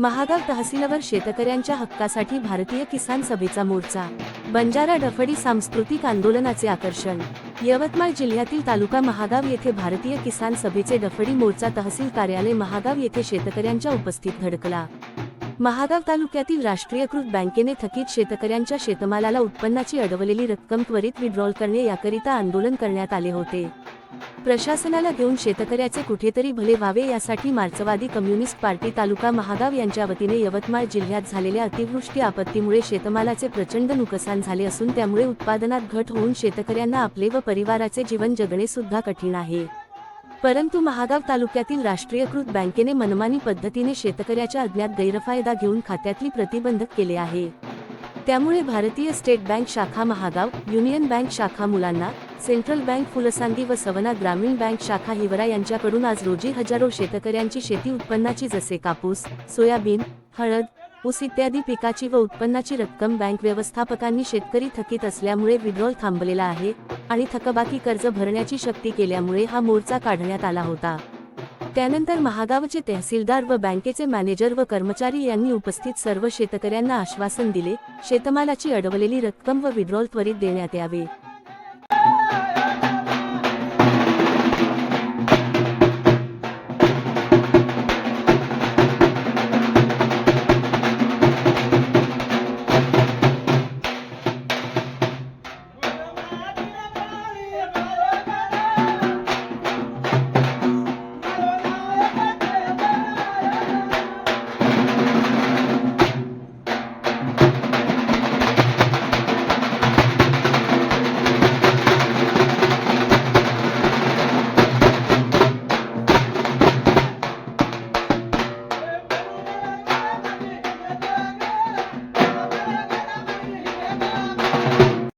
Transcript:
महागाव तहसीलवर शेतकऱ्यांच्या हक्कासाठी भारतीय किसान सभेचा मोर्चा. बंजारा डफडी सांस्कृतिक आंदोलनाचे आकर्षण. यवतमाळ जिल्ह्यातील तालुका महागाव येथे भारतीय किसान सभेचे डफडी मोर्चा तहसील कार्यालय महागाव येथे शेतकऱ्यांच्या उपस्थित धडकला. महागाव तालुक्यातील राष्ट्रीयकृत बँकेने थकीत शेतकऱ्यांच्या शेतमालाला उत्पन्नाची अडवलेली रक्कम त्वरित विड्रॉल करणे याकरिता आंदोलन करण्यात आले होते. प्रशासनाला घेऊन शेतकऱ्याचे कुठेतरी भले व्हावे यासाठी मार्क्सवादी कम्युनिस्ट पार्टी तालुका महागाव यांच्या वतीने यवतमाळ जिल्ह्यात झालेल्या अतिवृष्टी आपत्तीमुळे शेतमालाचे प्रचंड नुकसान झाले असून त्यामुळे उत्पादनात घट होऊन शेतकऱ्यांना आपले व परिवाराचे जीवन जगणे सुद्धा कठीण आहे. परंतु महागाव तालुक्यातील राष्ट्रीयकृत बँकेने मनमानी पद्धतीने शेतकऱ्याच्या अज्ञात गैरफायदा घेऊन खात्यातली प्रतिबंधक केले आहे. त्यामुळे भारतीय स्टेट बँक शाखा महागाव युनियन बँक शाखा मुलांना सेंट्रल बँक फुलसांगी व सवना ग्रामीण बँक शाखा हिवरा यांच्याकडून आज रोजी हजारो शेतकऱ्यांची शेती उत्पन्नाची जसे कापूस सोयाबीन हळद ऊस इत्यादी पिकाची व उत्पन्नाची रक्कम बँक व्यवस्थापकांनी शेतकरी थकीत असल्यामुळे विड्रॉल थांबलेला आहे आणि थकबाकी कर्ज भरण्याची शक्ती केल्यामुळे हा मोर्चा काढण्यात आला होता. त्यानंतर महागावचे तहसीलदार व बँकेचे मॅनेजर व कर्मचारी यांनी उपस्थित सर्व शेतकऱ्यांना आश्वासन दिले शेतमालाची अडवलेली रक्कम व विड्रॉल त्वरित देण्यात यावे.